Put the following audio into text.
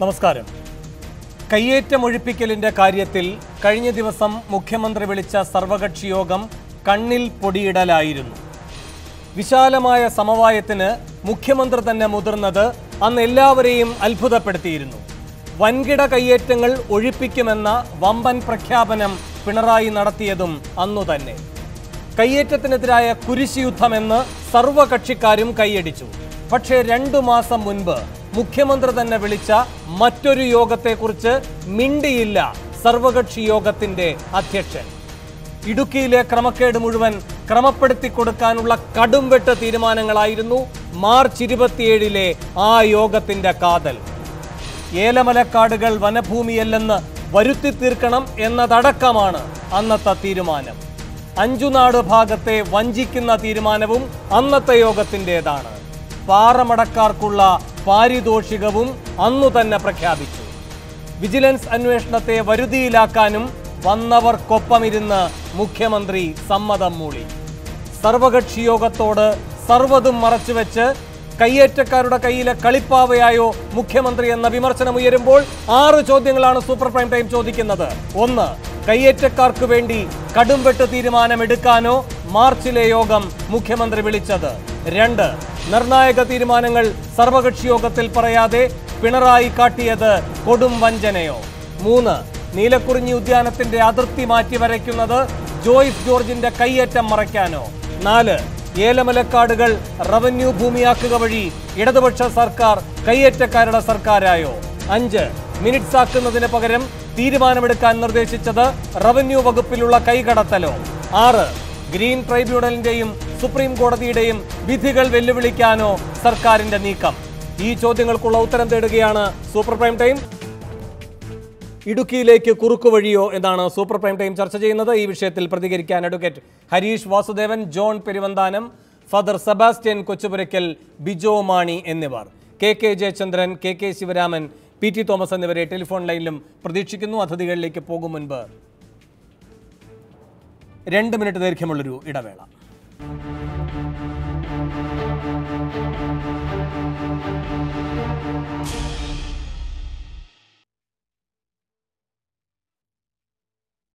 നമസ്കാരം. കയ്യേറ്റം ഒഴിപ്പിക്കലിന്റെ കാര്യത്തിൽ കഴിഞ്ഞ ദിവസം മുഖ്യമന്ത്രി വിളിച്ച സർവകക്ഷി യോഗം കണ്ണിൽ പൊടിയിടലായിരുന്നു. വിശാലമായ സമവായത്തിന് മുഖ്യമന്ത്രി തന്നെ മുതിർന്നത് അന്ന് എല്ലാവരെയും അത്ഭുതപ്പെടുത്തിയിരുന്നു. വൻകിട കയ്യേറ്റങ്ങൾ ഒഴിപ്പിക്കുമെന്ന വമ്പൻ പ്രഖ്യാപനം പിണറായി നടത്തിയതും അന്നു തന്നെ. കയ്യേറ്റത്തിനെതിരായ കുരിശുയുദ്ധമെന്ന് സർവകക്ഷിക്കാരും കൈയടിച്ചു. പക്ഷേ രണ്ടു മാസം മുൻപ് മുഖ്യമന്ത്രി തന്നെ വിളിച്ച മറ്റൊരു യോഗത്തെക്കുറിച്ച് മിണ്ടിയില്ല സർവകക്ഷി യോഗത്തിന്റെ അധ്യക്ഷൻ. ഇടുക്കിയിലെ ക്രമക്കേട് മുഴുവൻ ക്രമപ്പെടുത്തി കൊടുക്കാനുള്ള കടുംവെട്ട തീരുമാനങ്ങളായിരുന്നു മാർച്ച് ഇരുപത്തിയേഴിലെ ആ യോഗത്തിന്റെ കാതൽ. ഏലമലക്കാടുകൾ വനഭൂമിയല്ലെന്ന് വരുത്തി തീർക്കണം എന്നതടക്കമാണ് അന്നത്തെ തീരുമാനം. അഞ്ചുനാട് ഭാഗത്തെ വഞ്ചിക്കുന്ന തീരുമാനവും അന്നത്തെ യോഗത്തിന്റെതാണ് പാറമടക്കാർക്കുള്ള പാരിതോഷികവും അന്നു തന്നെ പ്രഖ്യാപിച്ചു. വിജിലൻസ് അന്വേഷണത്തെ വരുതിയിലാക്കാനും വന്നവർക്കൊപ്പമിരുന്ന് മുഖ്യമന്ത്രി സമ്മതം മൂളി. സർവകക്ഷി യോഗത്തോട് സർവതും മറച്ചുവെച്ച് കയ്യേറ്റക്കാരുടെ കയ്യിലെ കളിപ്പാവയായോ മുഖ്യമന്ത്രി എന്ന വിമർശനം ഉയരുമ്പോൾ ആറ് ചോദ്യങ്ങളാണ് സൂപ്പർ പ്രൈം ടൈം ചോദിക്കുന്നത്. ഒന്ന് കയ്യേറ്റക്കാർക്ക് വേണ്ടി കടുംവെട്ട് തീരുമാനമെടുക്കാനോ മാർച്ചിലെ യോഗം മുഖ്യമന്ത്രി വിളിച്ചത്. രണ്ട് നിർണായക തീരുമാനങ്ങൾ സർവകക്ഷി യോഗത്തിൽ പറയാതെ പിണറായി കാട്ടിയത് കൊടും വഞ്ചനയോ? മൂന്ന് നീലക്കുറിഞ്ഞി ഉദ്യാനത്തിന്റെ അതിർത്തി മാറ്റി വരയ്ക്കുന്നത് ജോയിസ് ജോർജിന്റെ കയ്യേറ്റം മറയ്ക്കാനോ? നാല് ഏലമലക്കാടുകൾ റവന്യൂ ഭൂമിയാക്കുക വഴി ഇടതുപക്ഷ സർക്കാർ കയ്യേറ്റക്കാരുടെ സർക്കാരായോ? അഞ്ച് മിനിറ്റ്സ് ആക്കുന്നതിന് പകരം തീരുമാനമെടുക്കാൻ നിർദ്ദേശിച്ചത് റവന്യൂ വകുപ്പിലുള്ള കൈകടത്തലോ? ആറ് ഗ്രീൻ ട്രൈബ്യൂണലിന്റെയും സുപ്രീം കോടതിയുടെയും വിധികൾ വെല്ലുവിളിക്കാനോ സർക്കാരിന്റെ നീക്കം. ഈ ചോദ്യങ്ങൾക്കുള്ള ഉത്തരം തേടുകയാണ് സൂപ്പർ പ്രൈം ടൈം. ഇടുക്കിയിലേക്ക് കുറുക്കു വഴിയോ എന്നാണ് സൂപ്പർ പ്രൈം ടൈം ചർച്ച ചെയ്യുന്നത്. ഈ വിഷയത്തിൽ പ്രതികരിക്കാൻ advocate Harish Vasudevan John Peruvanthanam father Sebastian Kochupurakkal Bijo Mani എന്നിവർ. K K Jayachandran K K Sivaraman P T Thomas എന്നിവരെ ടെലിഫോൺ ലൈനിലും പ്രതീക്ഷിക്കുന്നു. അതിഥികളിലേക്ക് പോകും മുൻപ്. രണ്ട് മിനിറ്റ് ദൈർഘ്യമുള്ളൊരു ഇടവേള. Thank you.